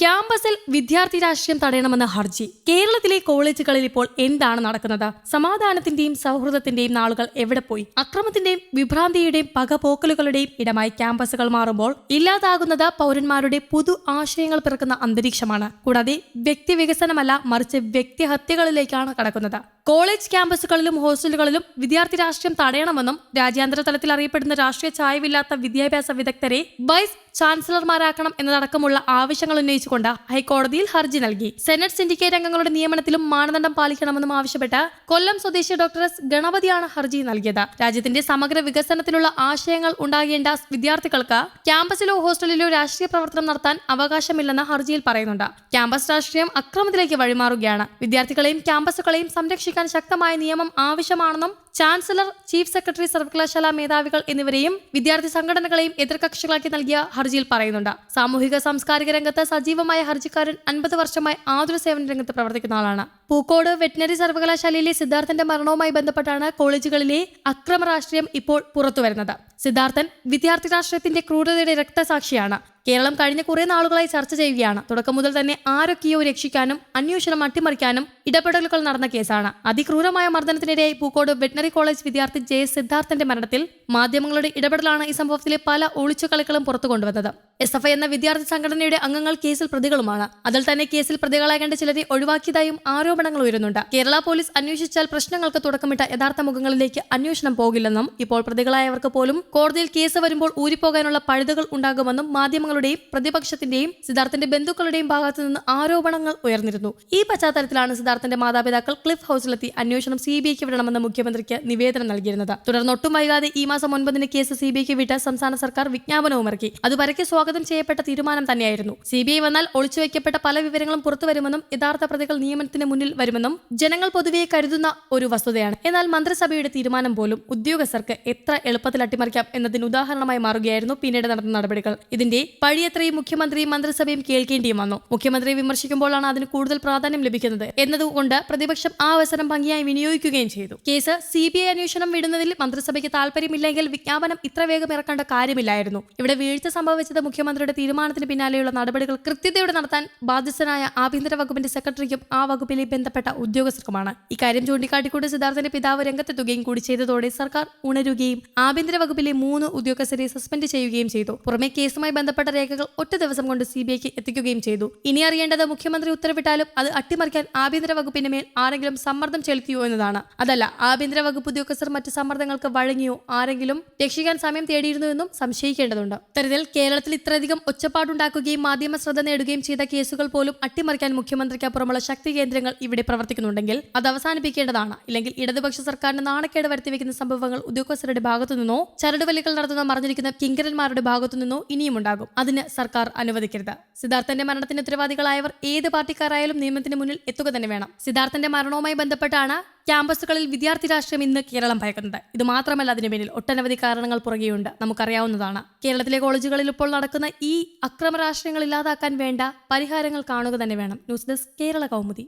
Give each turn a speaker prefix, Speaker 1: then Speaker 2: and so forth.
Speaker 1: ക്യാമ്പസിൽ വിദ്യാർത്ഥി രാഷ്ട്രീയം തടയണമെന്ന ഹർജി. കേരളത്തിലെ കോളേജുകളിൽ ഇപ്പോൾ എന്താണ് നടക്കുന്നത്? സമാധാനത്തിന്റെയും സൗഹൃദത്തിന്റെയും നാളുകൾ എവിടെ പോയി? അക്രമത്തിന്റെയും വിഭ്രാന്തിയുടെയും പകപോക്കലുകളുടെയും ഇടമായി ക്യാമ്പസുകൾ മാറുമ്പോൾ ഇല്ലാതാകുന്നത് പൗരന്മാരുടെ പുതു ആശയങ്ങൾ പിറക്കുന്ന അന്തരീക്ഷമാണ്. കൂടാതെ വ്യക്തി വികസനമല്ല മറിച്ച് വ്യക്തിഹത്യകളിലേക്കാണ് കടക്കുന്നത്. കോളേജ് ക്യാമ്പസുകളിലും ഹോസ്റ്റലുകളിലും വിദ്യാർത്ഥി രാഷ്ട്രീയം തടയണമെന്നും രാജ്യാന്തര തലത്തിൽ അറിയപ്പെടുന്ന രാഷ്ട്രീയ ചായവില്ലാത്ത വിദ്യാഭ്യാസ വിദഗ്ധരെ വൈസ് ചാൻസലർമാരാക്കണം എന്നതടക്കമുള്ള ആവശ്യങ്ങൾ ഉന്നയിച്ചുകൊണ്ട് ഹൈക്കോടതിയിൽ ഹർജി നൽകി. സെനറ്റ് സിൻഡിക്കേറ്റ് അംഗങ്ങളുടെ നിയമനത്തിലും മാനദണ്ഡം പാലിക്കണമെന്നും ആവശ്യപ്പെട്ട് കൊല്ലം സ്വദേശി ഡോക്ടർ എസ് ഗണപതിയാണ് ഹർജി നൽകിയത്. രാജ്യത്തിന്റെ സമഗ്ര വികസനത്തിലുള്ള ആശയങ്ങൾ ഉണ്ടാകേണ്ട വിദ്യാർത്ഥികൾക്ക് ക്യാമ്പസിലോ ഹോസ്റ്റലിലോ രാഷ്ട്രീയ പ്രവർത്തനം നടത്താൻ അവകാശമില്ലെന്ന് ഹർജിയിൽ പറയുന്നുണ്ട്. ക്യാമ്പസ് രാഷ്ട്രീയം അക്രമത്തിലേക്ക് വഴിമാറുകയാണ്. വിദ്യാർത്ഥികളെയും ക്യാമ്പസുകളെയും സംരക്ഷിക്കാൻ ശക്തമായ നിയമം ആവശ്യമാണെന്നും ചാൻസലർ ചീഫ് സെക്രട്ടറി സർവകലാശാല മേധാവികൾ എന്നിവരെയും വിദ്യാർത്ഥി സംഘടനകളെയും എതിർകക്ഷികളാക്കി നൽകിയ ഹർജിയിൽ പറയുന്നുണ്ട്. സാമൂഹിക സാംസ്കാരിക രംഗത്ത് സജീവമായ ഹർജിക്കാരൻ അൻപത് വർഷമായി ആതുര സേവന രംഗത്ത് പ്രവർത്തിക്കുന്ന ആളാണ്. പൂക്കോട് വെറ്റിനറി സർവകലാശാലയിലെ സിദ്ധാർത്ഥന്റെ മരണവുമായി ബന്ധപ്പെട്ടാണ് കോളേജുകളിലെ അക്രമ രാഷ്ട്രീയം ഇപ്പോൾ പുറത്തുവരുന്നത്. സിദ്ധാർത്ഥൻ വിദ്യാർത്ഥി രാഷ്ട്രീയത്തിന്റെ ക്രൂരതയുടെ രക്തസാക്ഷിയാണ്. കേരളം കഴിഞ്ഞ കുറെ നാളുകളായി ചർച്ച ചെയ്യുകയാണ്. തുടക്കം മുതൽ തന്നെ ആരൊക്കെയോ രക്ഷിക്കാനും അന്വേഷണം അട്ടിമറിക്കാനും ഇടപെടലുകൾ നടന്ന കേസാണ്. അതിക്രൂരമായ മർദ്ദനത്തിനിടെയായി പൂക്കോട് വെറ്റിനറി കോളേജ് വിദ്യാർത്ഥി ജെ സിദ്ധാർത്ഥന്റെ മരണത്തിൽ മാധ്യമങ്ങളുടെ ഇടപെടലാണ് ഈ സംഭവത്തിലെ പല ഒളിച്ചുകളികളും പുറത്തു കൊണ്ടുവന്നത് എസ് എഫ് ഐ എന്ന വിദ്യാർത്ഥി സംഘടനയുടെ അംഗങ്ങൾ കേസിൽ പ്രതികളുമാണ്. അതിൽ തന്നെ കേസിൽ പ്രതികളാകേണ്ട ചിലരെ ഒഴിവാക്കിയതായും ആരോപണങ്ങൾ ഉയരുന്നുണ്ട്. കേരള പോലീസ് അന്വേഷിച്ചാൽ പ്രശ്നങ്ങൾക്ക് തുടക്കമിട്ട യഥാർത്ഥ മുഖങ്ങളിലേക്ക് അന്വേഷണം പോകില്ലെന്നും ഇപ്പോൾ പ്രതികളായവർക്ക് പോലും കോടതിയിൽ കേസ് വരുമ്പോൾ ഊരിപ്പോകാനുള്ള പഴുതുകൾ ഉണ്ടാകുമെന്നും മാധ്യമങ്ങളുടെയും പ്രതിപക്ഷത്തിന്റെയും സിദ്ധാർത്ഥന്റെ ബന്ധുക്കളുടെയും ഭാഗത്തു നിന്ന് ആരോപണങ്ങൾ ഉയർന്നിരുന്നു. ഈ പശ്ചാത്തലത്തിലാണ് സിദ്ധാർത്ഥന്റെ മാതാപിതാക്കൾ ക്ലിഫ് ഹൌസിലെത്തി അന്വേഷണം സി ബി ഐക്ക് വിടണമെന്ന് മുഖ്യമന്ത്രിക്ക് നിവേദനം നൽകിയിരുന്നത്. തുടർന്ന് ഒട്ടും വൈകാതെ ഈ മാസം ഒൻപതിന് കേസ് സി ബി ഐക്ക് വിട്ട സംസ്ഥാന സർക്കാർ വിജ്ഞാപനവും ഇറക്കി അത് സ്വാഗതം ചെയ്യപ്പെട്ട തീരുമാനം തന്നെയായിരുന്നു. സി ബി ഐ വന്നാൽ ഒളിച്ചുവെക്കപ്പെട്ട പല വിവരങ്ങളും പുറത്തുവരുമെന്നും യഥാർത്ഥ പ്രതികൾ നിയമനത്തിന് മുന്നിൽ വരുമെന്നും ജനങ്ങൾ പൊതുവെ കരുതുന്ന ഒരു വസ്തുതയാണ്. എന്നാൽ മന്ത്രിസഭയുടെ തീരുമാനം പോലും ഉദ്യോഗസ്ഥർക്ക് എത്ര എളുപ്പത്തിൽ അട്ടിമറിക്കാം എന്നതിന് ഉദാഹരണമായി മാറുകയായിരുന്നു പിന്നീട് നടന്ന നടപടികൾ. ഇതിന്റെ പഴിയത്രയും മുഖ്യമന്ത്രിയും മന്ത്രിസഭയും കേൾക്കേണ്ടിയും വന്നു. മുഖ്യമന്ത്രിയെ വിമർശിക്കുമ്പോഴാണ് അതിന് കൂടുതൽ പ്രാധാന്യം ലഭിക്കുന്നത്. എന്നതുകൊണ്ട് പ്രതിപക്ഷം ആ അവസരം ഭംഗിയായി വിനിയോഗിക്കുകയും ചെയ്തു. കേസ് സി ബി ഐ അന്വേഷണം വിടുന്നതിൽ മന്ത്രിസഭയ്ക്ക് താല്പര്യമില്ലെങ്കിൽ വിജ്ഞാപനം ഇത്ര വേഗം ഇറക്കേണ്ട കാര്യമില്ലായിരുന്നു. ഇവിടെ വീഴ്ച സംഭവിച്ചത് മുഖ്യമന്ത്രിയുടെ തീരുമാനത്തിന് പിന്നാലെയുള്ള നടപടികൾ കൃത്യതയോടെ നടത്താൻ ബാധ്യസ്ഥനായ ആഭ്യന്തര വകുപ്പിന്റെ സെക്രട്ടറിക്കും ആ വകുപ്പിലെ ബന്ധപ്പെട്ട ഉദ്യോഗസ്ഥർക്കുമാണ്. ഇക്കാര്യം ചൂണ്ടിക്കാട്ടിക്കൊണ്ട് സിദ്ധാർത്ഥന്റെ പിതാവ് രംഗത്തെത്തുകയും കൂടി ചെയ്തതോടെ സർക്കാർ ഉണരുകയും ആഭ്യന്തര വകുപ്പിലെ മൂന്ന് ഉദ്യോഗസ്ഥരെ സസ്പെൻഡ് ചെയ്യുകയും ചെയ്തു. പുറമെ കേസുമായി ബന്ധപ്പെട്ട രേഖകൾ ഒറ്റ ദിവസം കൊണ്ട് സി ബി ഐക്ക് എത്തിക്കുകയും ചെയ്തു. ഇനി അറിയേണ്ടത് മുഖ്യമന്ത്രി ഉത്തരവിട്ടാലും അത് അട്ടിമറിക്കാൻ ആഭ്യന്തര വകുപ്പിന്റെ മേൽ ആരെങ്കിലും സമ്മർദ്ദം ചെലുത്തിയോ എന്നതാണ്. അതല്ല ആഭ്യന്തര വകുപ്പ് ഉദ്യോഗസ്ഥർ മറ്റ് സമ്മർദ്ദങ്ങൾക്ക് വഴങ്ങിയോ ആരെങ്കിലും രക്ഷിക്കാൻ സമയം തേടിയിരുന്നുവെന്നും സംശയിക്കേണ്ടതുണ്ട്. ഇത്തരത്തിൽ കേരളത്തിൽ ഇത്രയധികം ഒച്ചപ്പാടുണ്ടാക്കുകയും മാധ്യമ ശ്രദ്ധ നേടുകയും ചെയ്ത കേസുകൾ പോലും അട്ടിമറിക്കാൻ മുഖ്യമന്ത്രിക്കപ്പുറമുള്ള ശക്തി കേന്ദ്രങ്ങൾ ഇവിടെ പ്രവർത്തിക്കുന്നുണ്ടെങ്കിൽ അത് അവസാനിപ്പിക്കേണ്ടതാണ്. ഇല്ലെങ്കിൽ ഇടതുപക്ഷ സർക്കാരിന് നാണക്കേട് വരുത്തിവെക്കുന്ന സംഭവങ്ങൾ ഉദ്യോഗസ്ഥരുടെ ഭാഗത്തു നിന്നോ ചരടുവലികൾ നടത്തുന്ന മറിഞ്ഞിരിക്കുന്ന കിങ്കരന്മാരുടെ ഭാഗത്തു നിന്നോ ഇനിയും ഉണ്ടാകും. അതിന് സർക്കാർ അനുവദിക്കരുത്. സിദ്ധാർത്ഥന്റെ മരണത്തിന് ഉത്തരവാദികളായവർ ഏത് പാർട്ടിക്കാരായാലും നിയമത്തിന് മുന്നിൽ എത്തുക തന്നെ വേണം. സിദ്ധാർത്ഥന്റെ മരണവുമായി ബന്ധപ്പെട്ടാണ് ക്യാമ്പസുകളിൽ വിദ്യാർത്ഥി രാഷ്ട്രീയം ഇന്ന് കേരളം ഭയക്കുന്നത് ഇത് മാത്രമല്ല അതിന് പിന്നിൽ ഒട്ടനവധി കാരണങ്ങൾ പുറകെയുണ്ട്. നമുക്കറിയാവുന്നതാണ്. കേരളത്തിലെ കോളേജുകളിൽ ഇപ്പോൾ നടക്കുന്ന ഈ അക്രമ രാഷ്ട്രീയങ്ങൾ ഇല്ലാതാക്കാൻ വേണ്ട പരിഹാരങ്ങൾ കാണുക തന്നെ വേണം. News desk Kerala Kaumudi.